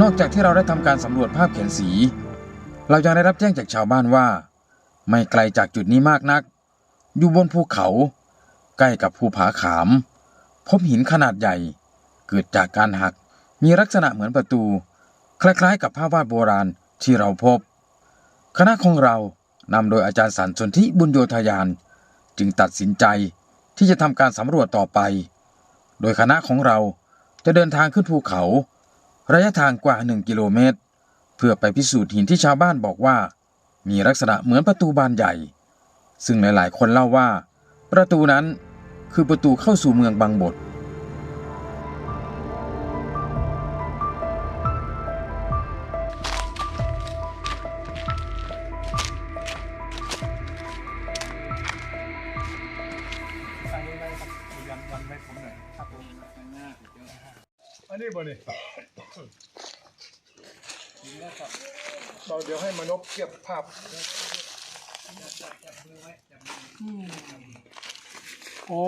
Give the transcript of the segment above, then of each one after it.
นอกจากที่เราได้ทำการสำรวจภาพเขียนสี เรายังได้รับแจ้งจากชาวบ้านว่า ไม่ไกลจากจุดนี้มากนัก อยู่บนภูเขา ใกล้กับภูผาขาม พบหินขนาดใหญ่ เกิดจากการหัก มีลักษณะเหมือนประตู คล้ายๆ กับภาพวาดโบราณที่เราพบ คณะของเรานำโดยอาจารย์สันสนธิบุญโยธยาน จึงตัดสินใจที่จะทำการสำรวจต่อไป โดยคณะของเราจะเดินทางขึ้นภูเขา ระยะทางกว่า 1 กิโลเมตร เพื่อไปพิสูจน์หินที่ชาวบ้านบอกว่า มีลักษณะเหมือนประตูบานใหญ่ ซึ่งหลายๆ คนเล่าว่า ประตูนั้นคือประตูเข้าสู่เมืองบางบทอันนี้บยันยั นไว้ผมหน่อยครับเราเดี๋ยวให้มานพเทียบภาพโอ้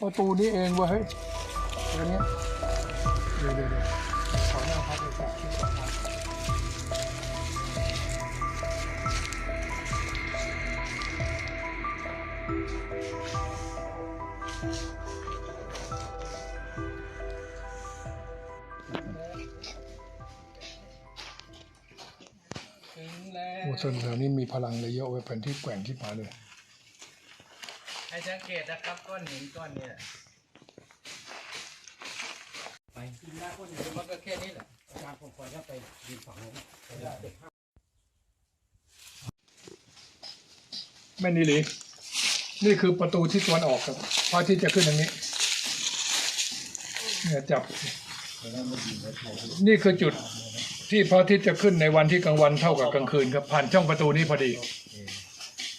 ประตูนี้เองเวะเฮ้ยอันนี้เดี๋ยวเดี๋ยวเดี๋ยว นแถวนี้มีพลังเลยเยอะไว้แผ่นที่แกว่งที่มาเลย ให้สังเกตนะครับก้อนหินก้อนเนี้ไปกินหน้าก้อนหินมันก็แค่นี้แหละอาจารย์ผมขอจะไปยืนฝั่งนู้นแม่นี่หลีนี่คือประตูที่ตะวันออกครับพระอาที่จะขึ้นทางนี้เนี่ยจับ นี่คือจุด ที่พระอาทิตย์จะขึ้นในวันที่กลางวันเท่ากับกลางคืนครับผ่านช่องประตูนี้พอดี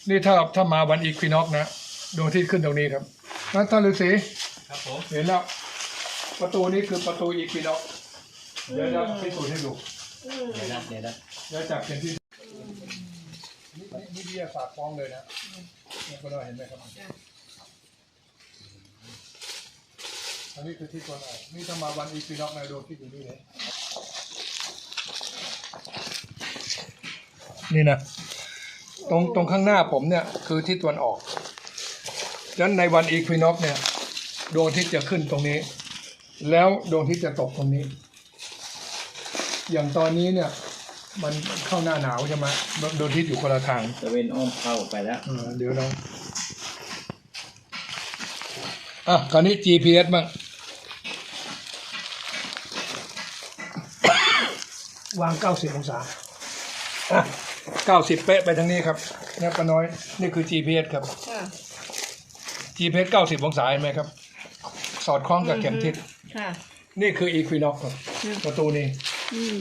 นี่ถ้าถ้ามาวันอีควินอกนะดวงอาทิตย์ขึ้นตรงนี้ครับนั่นท่านฤาษีครับผมเห็นแล้ว ประตูนี้คือประตูอีควินอกเดี๋ยวจะพิสูจน์ให้ดูเดี๋ยวนะเดี๋ยวนะเดี๋ยวจับเป็นที่นี่นี่วิทยาศาสตร์ฟ้องเลยนะนี่ก็ได้เห็นไหมครับอันนี้คือที่ตัวไหนนี่ถ้ามาวันอีควินอกในดวงที่อยู่นี่เลย นี่นะ ตรงตรงข้างหน้าผมเนี่ย คือทิศตะวันออกฉะนั้นในวันอีควินอกเนี่ย ดวงอาทิตย์จะขึ้นตรงนี้ แล้วดวงอาทิตย์จะตกตรงนี้ อย่างตอนนี้เนี่ย มันเข้าหน้าหนาวใช่ไหมดวงอาทิตย์อยู่คนละทางตะเวนอ้อมเข้าไปแล้วเออเดี๋ยวเราอะคราวนี้ GPS บ้าง วาง 90 องศาอะ90 เป๊ะไปทางนี้ครับนะป้าน้อย นี่คือ GPS ครับ ค่ะ GPS 90 องศาเห็นไหมครับ สอดคล้องกับเข็มทิศ ค่ะ นี่คือ Equinox ครับ อืม ประตูนี้อืม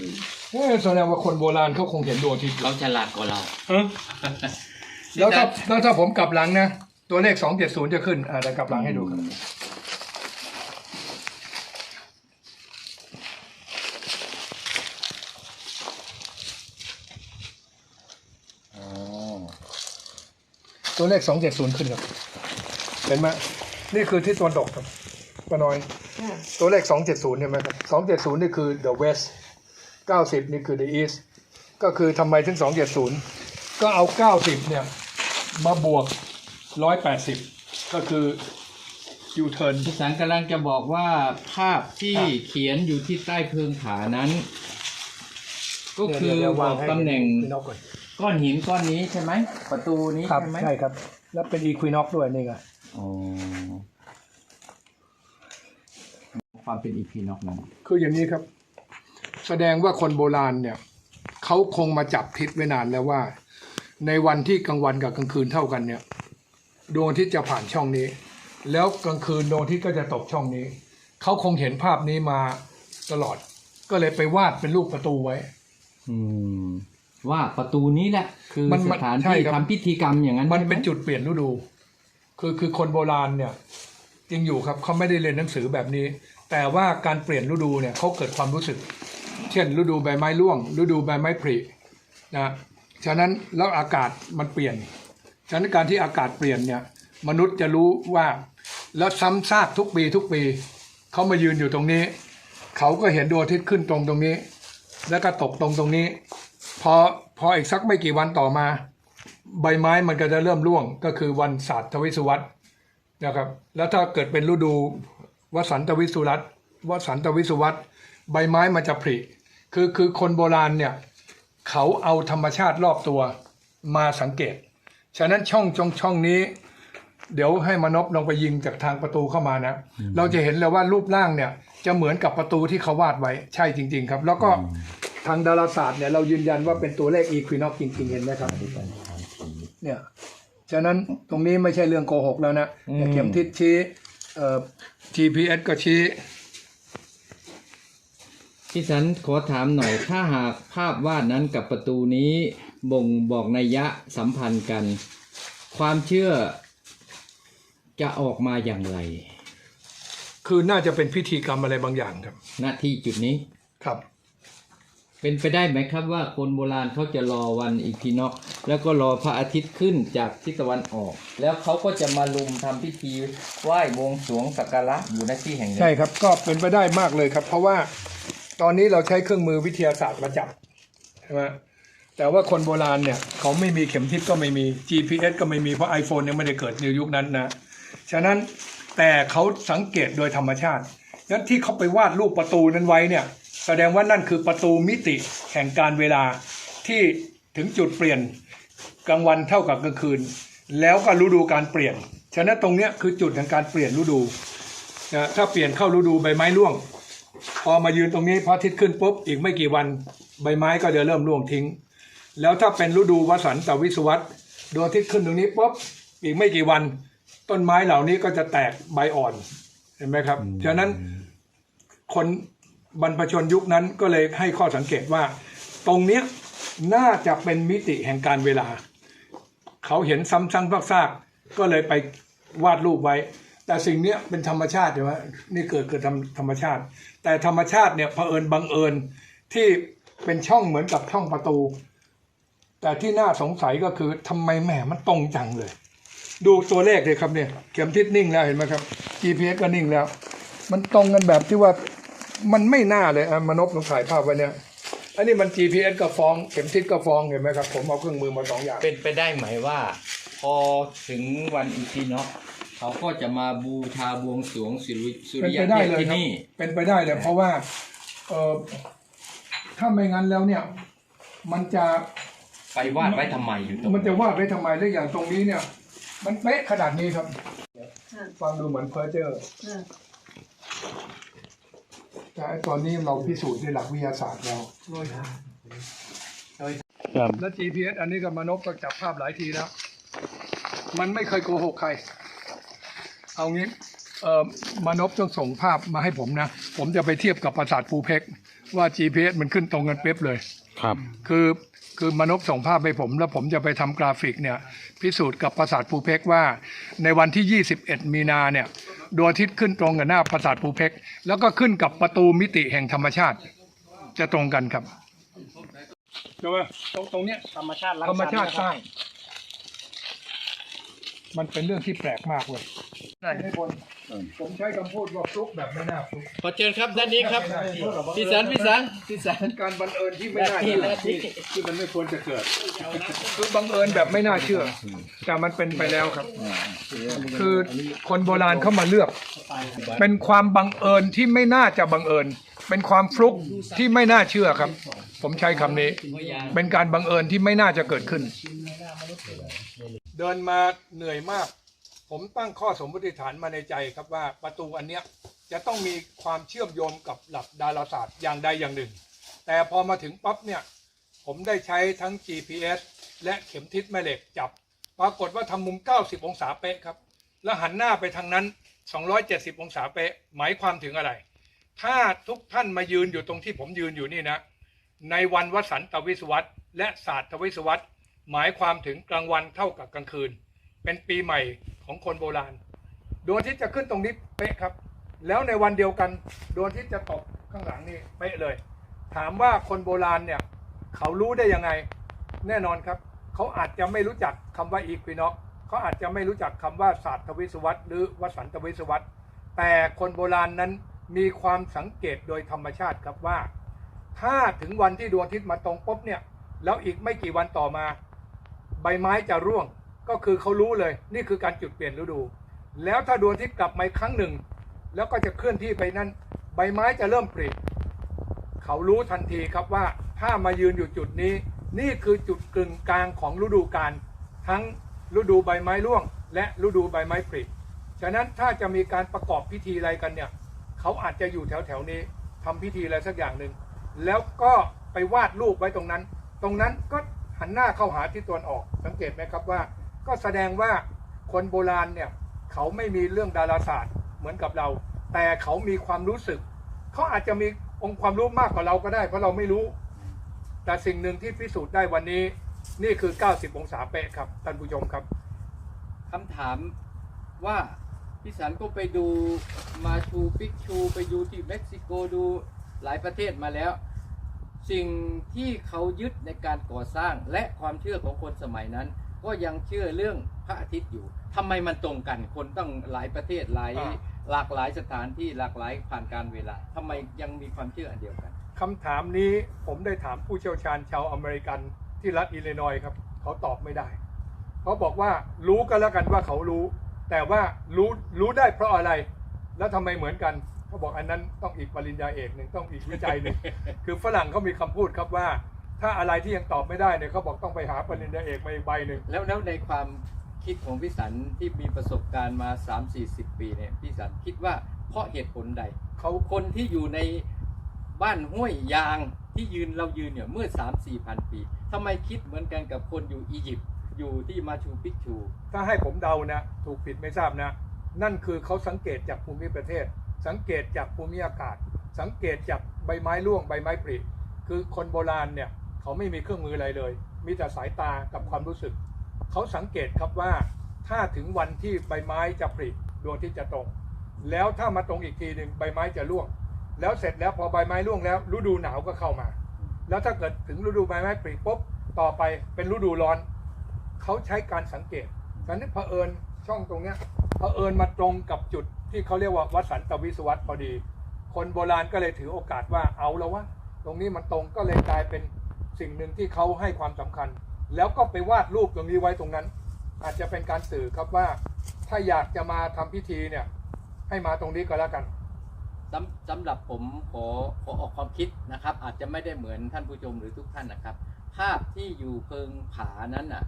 เอ๊ะแสดงว่าคนโบราณเขาคงเห็นดวงอาทิตย์เขาฉลาดกว่าเรา เออแล้วถ้าแล้วถ้าผมกลับหลังนะ ตัวเลข 270 จะขึ้นอ่าเดี๋ยวกลับหลังให้ดูครับ ตัวเลข270ขึ้นครับ เห็นไหมนี่คือที่ตะวันตกครับป้าน้อยค่ะตัวเลข270เห็นไหมครับ270นี่คือ the west 90นี่คือ the east ก็คือทำไมถึง270ก็เอา90เนี่ยมาบวก180ก็คือ u turn พี่สังกำลังจะบอกว่าภาพที่ครับเขียนอยู่ที่ใต้เพิงผานั้น ก็คือเดี๋ยวบวาองกให้ตำแหน่ง พี่นกก่อน ก้อนหินก้อนนี้ใช่ไหมประตูนี้ครับใช่ไหมใช่ครับ แล้วเป็น equinox ด้วยนี่ไงอ๋อความเป็นอีพีนอกนั้นคืออย่างนี้ครับ แสดงว่าคนโบราณเนี่ยเขาคงมาจับทิศไว้นานแล้วว่า ในวันที่กลางวันกับกลางคืนเท่ากันเนี่ยดวงอาทิตย์จะผ่านช่องนี้ แล้วกลางคืนดวงอาทิตย์ก็จะตกช่องนี้เขาคงเห็นภาพนี้มาตลอด ก็เลยไปวาดเป็นรูปประตูไว้ อืม ว่าประตูนี้แหละ คือมันสมันถานใช่ที่ครับทำพิธีกรรมอย่างนั้นมันใช่ไหเป็นจุดเปลี่ยนฤดู คือคือคนโบราณเนี่ยจริงอยู่ครับเขาไม่ได้เรียนหนังสือแบบนี้ แต่ว่าการเปลี่ยนฤดูเนี่ยเขาเกิดความรู้สึก เช่น ฤดูใบไม้ร่วง ฤดูใบไม้ผลินะฉะนั้นแล้วอากาศมันเปลี่ยน ฉะนั้นการที่อากาศเปลี่ยนเนี่ยมนุษย์จะรู้ว่าแล้วซ้ำซากทุกปีทุกปีเขามายืนอยู่ตรงนี้ เขาก็เห็นดวงอาทิตย์ขึ้นตรงตรงนี้ แล้วก็ตกตรงตรงนี้ พอพออีกสักไม่กี่วันต่อมา ใบไม้มันก็จะเริ่มร่วงก็คือวันศาสตร์ทวิสุวัตนะครับ แล้วถ้าเกิดเป็นฤดูวสันตวิสุรัตวสันตวิสุวัตใบไม้มันจะผลิคือคือคนโบราณเนี่ยเขาเอาธรรมชาติรอบตัวมาสังเกต ฉะนั้นช่องจงช่องนี้ เดี๋ยวให้มานพลองไปยิงจากทางประตูเข้ามานะ เราจะเห็นเลยว่ารูปร่างเนี่ยจะเหมือนกับประตูที่เขาวาดไว้ใช่จริง ๆ ครับ แล้วก็ ทางดาราศาสตร์เนี่ยเรายืนยันว่าเป็นตัวเลขอีควินอกจริงๆเห็นไหมครับ เนี่ย ฉะนั้นตรงนี้ไม่ใช่เรื่องโกหกแล้วนะเนี่ยเข็มทิศชี้เอ่อ GPS ก็ชี้ พี่สันขอถามหน่อย ถ้าหากภาพวาดนั้นกับประตูนี้บ่งบอกนัยยะสัมพันธ์กัน ความเชื่อจะออกมาอย่างไรคือน่าจะเป็นพิธีกรรมอะไรบางอย่างครับ ณที่จุดนี้ ครับ เป็นไปได้ไหมครับว่าคนโบราณเขาจะรอวันอีกทีนอกแล้วก็รอพระอาทิตย์ขึ้นจากทิศตะวันออก แล้วเขาก็จะมาลุมทำพิธีไหว้บวงสรวงสักการะอยู่ในที่แห่งนี้ใช่ครับ ก็เป็นไปได้มากเลยครับ เพราะว่าตอนนี้เราใช้เครื่องมือวิทยาศาสตร์มาจับใช่ไหมแต่ว่าคนโบราณเนี่ยเขาไม่มีเข็มทิศก็ไม่มี GPS ก็ไม่มีเพราะ iPhone ยังไม่ได้เกิดในยุคนั้นนะฉะนั้นแต่เขาสังเกตโดยธรรมชาติงั้นที่เขาไปวาดรูปประตูนั้นไว้เนี่ย แสดงว่านั่นคือประตูมิติแห่งการเวลาที่ถึงจุดเปลี่ยนกลางวันเท่ากับกลางคืน แล้วก็ฤดูการเปลี่ยน ฉะนั้นตรงนี้คือจุดแห่งการเปลี่ยนฤดูนะถ้าเปลี่ยนเข้าฤดูใบไม้ร่วง พอมายืนตรงนี้พระอาทิตย์ขึ้นปุ๊บอีกไม่กี่วันใบไม้ก็จะเริ่มร่วงทิ้ง แล้วถ้าเป็นฤดูวสันตวิศวัตดวงอาทิตย์ขึ้นตรงนี้ปุ๊บอีกไม่กี่วัน ต้นไม้เหล่านี้ก็จะแตกใบอ่อนเห็นไหมครับฉะนั้นคน บรรพชนยุคนั้นก็เลยให้ข้อสังเกตว่า ตรงเนี้ยน่าจะเป็นมิติแห่งการเวลา เขาเห็นซ้ำๆซากๆก็เลยไปวาดรูปไว้ แต่สิ่งเนี้ยเป็นธรรมชาติใช่ไหมนี่เกิดเกิดธรรมธรรมชาติ แต่ธรรมชาติเนี่ยเผอิญบังเอิญที่เป็นช่องเหมือนกับช่องประตู แต่ที่น่าสงสัยก็คือทำไมแหมมันตรงจังเลย ดูตัวเลขเลยครับเนี่ยเข็มทิศนิ่งแล้วเห็นไหมครับ GPS ก็นิ่งแล้ว มันตรงกันแบบที่ว่า มันไม่น่าเลยอะมนพลองถ่ายภาพไว้เนี่ยอันนี้มัน GPS ก็ฟ้องเข็มทิศก็ฟ้องเห็นไหมครับ ผมเอาเครื่องมือมาสองอย่าง เป็นไปได้ไหมว่า พอถึงวันอีกทีนอกเขาก็จะมาบูชาบวงสรวงสุริสุเป็นริยไปเทได้พเลยที่ครับนี่ เป็นไปได้เลยเพราะว่าเออถ้าไม่งั้นแล้วเนี่ย มันจะไปวาดไว้ทำไมอยู่ตรงมันจะวาดไว้ทำไมแล้วอย่างตรงนี้เนี่ย มันเป๊ะขนาดนี้ครับ ฟังดูเหมือนเพอร์เจอร์ แต่ไอ้ตอนนี้เราพิสูจน์ในหลักวิทยาศาสตร์แล้ว ครับ แล้ว GPS อันนี้ก็มานพก็จับภาพหลายทีแล้ว มันไม่เคยโกหกใคร เอางี้เอ่อมานพต้องส่งภาพมาให้ผมนะ ผมจะไปเทียบกับปราสาทภูเพกว่า GPS มันขึ้นตรงกันเป๊ะเลย ครับ คือ คือมนพส่งภาพให้ผม แล้วผมจะไปทำกราฟิกเนี่ยพิสูจน์กับปราสาทภูเพกว่า ในวันที่ 21 มีนาเนี่ยดวงอาทิตย์ขึ้นตรงกับหน้าปราสาทภูเพกแล้วก็ขึ้นกับประตูมิติแห่งธรรมชาติ จะตรงกันครับใช่ไหมตรงตรงเนี้ยธรรมชาติธรรมชาติสร้าง มันเป็นเรื่องที่แปลกมากเลยให้คน ผมใช้คำพูดว่าฟลุกแบบไม่น่าฟลุกขอเชิญครับด้านนี้ครับพี่สันพี่สันพี่สันการบังเอิญที่ไม่น่าเชื่อที่มันไม่ควรจะเกิด คือบังเอิญแบบไม่น่าเชื่อ แต่มันเป็นไปแล้วครับ คือคนโบราณเข้ามาเลือก เป็นความบังเอิญที่ไม่น่าจะบังเอิญ เป็นความฟลุกที่ไม่น่าเชื่อครับ ผมใช้คำนี้ เป็นการบังเอิญที่ไม่น่าจะเกิดขึ้น เดินมาเหนื่อยมาก ผมตั้งข้อสมมติฐานมาในใจครับว่าประตูอันเนี้ยจะต้องมีความเชื่อมโยงกับหลักดาราศาสตร์อย่างใดอย่างหนึ่ง แต่พอมาถึงปั๊บเนี่ยผมได้ใช้ทั้ง GPS และเข็มทิศแม่เหล็กจับ ปรากฏว่าทำมุม 90 องศาเป๊ะครับ แล้วหันหน้าไปทางนั้น 270 องศาเป๊ะ หมายความถึงอะไร ถ้าทุกท่านมายืนอยู่ตรงที่ผมยืนอยู่นี่นะ ในวันวสันตวิศวัตและศาสตร์ทวิศวัตหมายความถึงกลางวันเท่ากับกลางคืน เป็นปีใหม่ของคนโบราณดวงอาทิตย์จะขึ้นตรงนี้เป๊ะครับ แล้วในวันเดียวกันดวงอาทิตย์จะตกข้างหลังนี่เป๊ะเลย ถามว่าคนโบราณเนี่ย เขารู้ได้ยังไง แน่นอนครับ เขาอาจจะไม่รู้จักคำว่าอีควินอกเขาอาจจะไม่รู้จักคำว่าศาสตร์ทวิศวัตหรือวสันตวิศวัตแต่คนโบราณนั้นมีความสังเกตโดยธรรมชาติครับว่า ถ้าถึงวันที่ดวงอาทิตย์มาตรงปุ๊บเนี่ย แล้วอีกไม่กี่วันต่อมา ใบไม้จะร่วง ก็คือเขารู้เลย นี่คือการจุดเปลี่ยนฤดู แล้วถ้าดวงอาทิตย์กลับมาอีกครั้งหนึ่ง แล้วก็จะเคลื่อนที่ไปนั่น ใบไม้จะเริ่มปริเขารู้ทันทีครับว่าถ้ามายืนอยู่จุดนี้ นี่คือจุดกึ่งกลางของฤดูกาลทั้งฤดูใบไม้ร่วง และฤดูใบไม้ปริฉะนั้นถ้าจะมีการประกอบพิธีอะไรกันเนี่ยเขาอาจจะอยู่แถวแถวนี้ทำพิธีอะไรสักอย่างหนึ่งแล้วก็ไปวาดรูปไว้ตรงนั้น ตรงนั้นก็หันหน้าเข้าหาทิศตะวันออกสังเกตไหมครับว่า ก็แสดงว่าคนโบราณเนี่ยเขาไม่มีเรื่องดาราศาสตร์เหมือนกับเรา แต่เขามีความรู้สึก เขาอาจจะมีองค์ความรู้มากกว่าเราก็ได้ เพราะเราไม่รู้ แต่สิ่งหนึ่งที่พิสูจน์ได้วันนี้ นี่คือ 90 องศาเป๊ะครับท่านผู้ชมครับคำถามว่าพี่สันก็ไปดูมาชูปิกชูไปดูที่เม็กซิโกดูหลายประเทศมาแล้ว สิ่งที่เขายึดในการก่อสร้างและความเชื่อของคนสมัยนั้น ก็ยังเชื่อเรื่องพระอาทิตย์อยู่ทำไมมันตรงกัน คนต้องหลายประเทศหลายอ่าหลากหลายสถานที่หลากหลายผ่านการเวลาทำไมยังมีความเชื่ออันเดียวกันคำถามนี้ผมได้ถามผู้เชี่ยวชาญชาวอเมริกันที่รัฐอิลลินอยส์ครับเขาตอบไม่ได้เขาบอกว่ารู้ก็แล้วกันว่าเขารู้ แต่ว่ารู้รู้ได้เพราะอะไร แล้วทำไมเหมือนกันเขาบอกอันนั้นต้องอีกปริญญาเอกหนึ่งต้องอีกวิจัยหนึ่งคือฝรั่งเขามีคำพูดครับว่า ถ้าอะไรที่ยังตอบไม่ได้เนี่ยเขาบอกต้องไปหาปริญญาเอกมาอีกใบหนึ่งแล้วแล้วในความคิดของพี่สันที่มีประสบการณ์มา 3-40 ปีเนี่ยพี่สันคิดว่าเพราะเหตุผลใด เขาคนที่อยู่ในบ้านห้วยยางที่ยืนเรายืนเนี่ยเมื่อ 3-4พันปีทำไมคิดเหมือนกันกับคนอยู่อียิปต์อยู่ที่มาชูปิกชู ถ้าให้ผมเดานะ ถูกผิดไม่ทราบนะ นั่นคือเขาสังเกตจากภูมิประเทศ สังเกตจากภูมิอากาศ สังเกตจากใบไม้ร่วงใบไม้ปลิคือคนโบราณเนี่ย เขาไม่มีเครื่องมืออะไรเลย มีแต่สายตากับความรู้สึก เขาสังเกตครับว่า ถ้าถึงวันที่ใบไม้จะปลิดวงที่จะตรง แล้วถ้ามาตรงอีกทีหนึ่งใบไม้จะร่วง แล้วเสร็จแล้วพอใบไม้ร่วงแล้วฤดูหนาวก็เข้ามา แล้วถ้าเกิดถึงฤดูใบไม้ปลิปุ๊บต่อไปเป็นฤดูร้อน เขาใช้การสังเกตฉะนั้นเผอิญช่องตรงเนี้ยเผอิญมาตรงกับจุดที่เขาเรียกว่าวัดสันตวิศวัตพอดี คนโบราณก็เลยถือโอกาสว่าเอาแล้ววะตรงนี้มันตรงก็เลยกลายเป็น สิ่งหนึ่งที่เขาให้ความสำคัญ แล้วก็ไปวาดรูปตรงนี้ไว้ตรงนั้น อาจจะเป็นการสื่อครับว่า ถ้าอยากจะมาทำพิธีเนี่ย ให้มาตรงนี้ก็แล้วกันสำสำหรับผมขอขอออกความคิดนะครับ อาจจะไม่ได้เหมือนท่านผู้ชมหรือทุกท่านนะครับ ภาพที่อยู่เพิงผานั้นอะ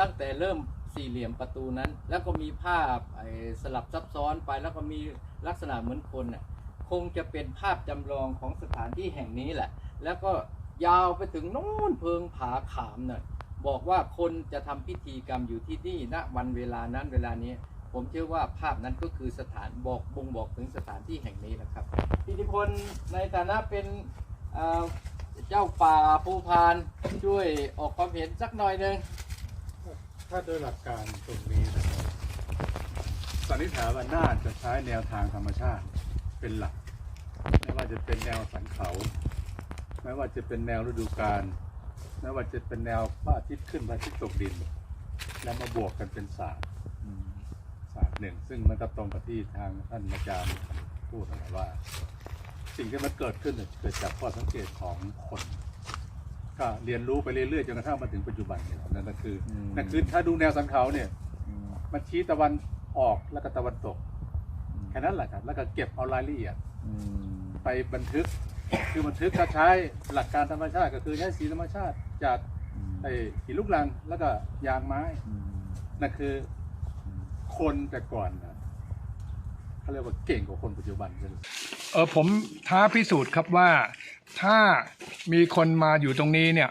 ตั้งแต่เริ่มสี่เหลี่ยมประตูนั้น แล้วก็มีภาพสลับซับซ้อนไปแล้วก็มีลักษณะเหมือนคนอะคงจะเป็นภาพจำลองของสถานที่แห่งนี้แหละ แล้วก็ ยาวไปถึงโน่นเพิงผาขามน่ะบอกว่าคนจะทำพิธีกรรมอยู่ที่นี่ณวันเวลานั้นเวลานี้ ผมเชื่อว่าภาพนั้นก็คือสถานบอกบ่งบอกถึงสถานที่แห่งนี้นะครับอิธิพลในฐานะเป็นเเจ้าป่าภูพานช่วยออกความเห็นสักหน่อยหนึ่งถ้าโดยหลักการตรงนี้นะครับสันนิษฐานว่าน่าจะใช้แนวทางธรรมชาติเป็นหลักไม่ว่าจะเป็นแนวสันเขา ไม่ว่าจะเป็นแนวฤดูกาลไม่ว่าจะเป็นแนวพระอาทิตย์ขึ้นพระอาทิตย์ตกดิน แล้วมาบวกกันเป็นศาสตร์ศาสตร์หนึ่ง ซึ่งมันก็ตรงกับที่ทางท่านอาจารย์พูดนะว่า สิ่งที่มันเกิดขึ้นเนี่ยเกิดจากข้อสังเกตของคนก็เรียนรู้ไปเรื่อยๆจนกระทั่งมาถึงปัจจุบันเนี่ยนั่นก็คืออมนั่นคือถ้าดูแนวสันเขาเนี่ยมันชี้ตะวันออกแล้วก็ตะวันตกแค่นั้นแหละครับ แล้วก็เก็บเอารายละเอียดไปบันทึก คือบันทึกก็ใช้หลักการธรรมชาติก็คือใช้สีธรรมชาติจากไอ้หินลูกรังแล้วก็ยางไม้นั่นคือคนแต่ก่อนนะเขาเรียกว่าเก่งกว่าคนปัจจุบันเลยเออผมท้าพิสูจน์ครับว่าถ้ามีคนมาอยู่ตรงนี้เนี่ย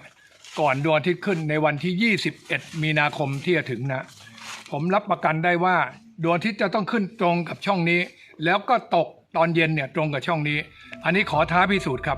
ก่อนดวงอาทิตย์ขึ้นในวันที่ 21 มีนาคมที่จะถึงนะ ผมรับประกันได้ว่าดวงอาทิตย์จะต้องขึ้นตรงกับช่องนี้ แล้วก็ตกตอนเย็นเนี่ยตรงกับช่องนี้ อันนี้ขอท้าพิสูจน์ครับ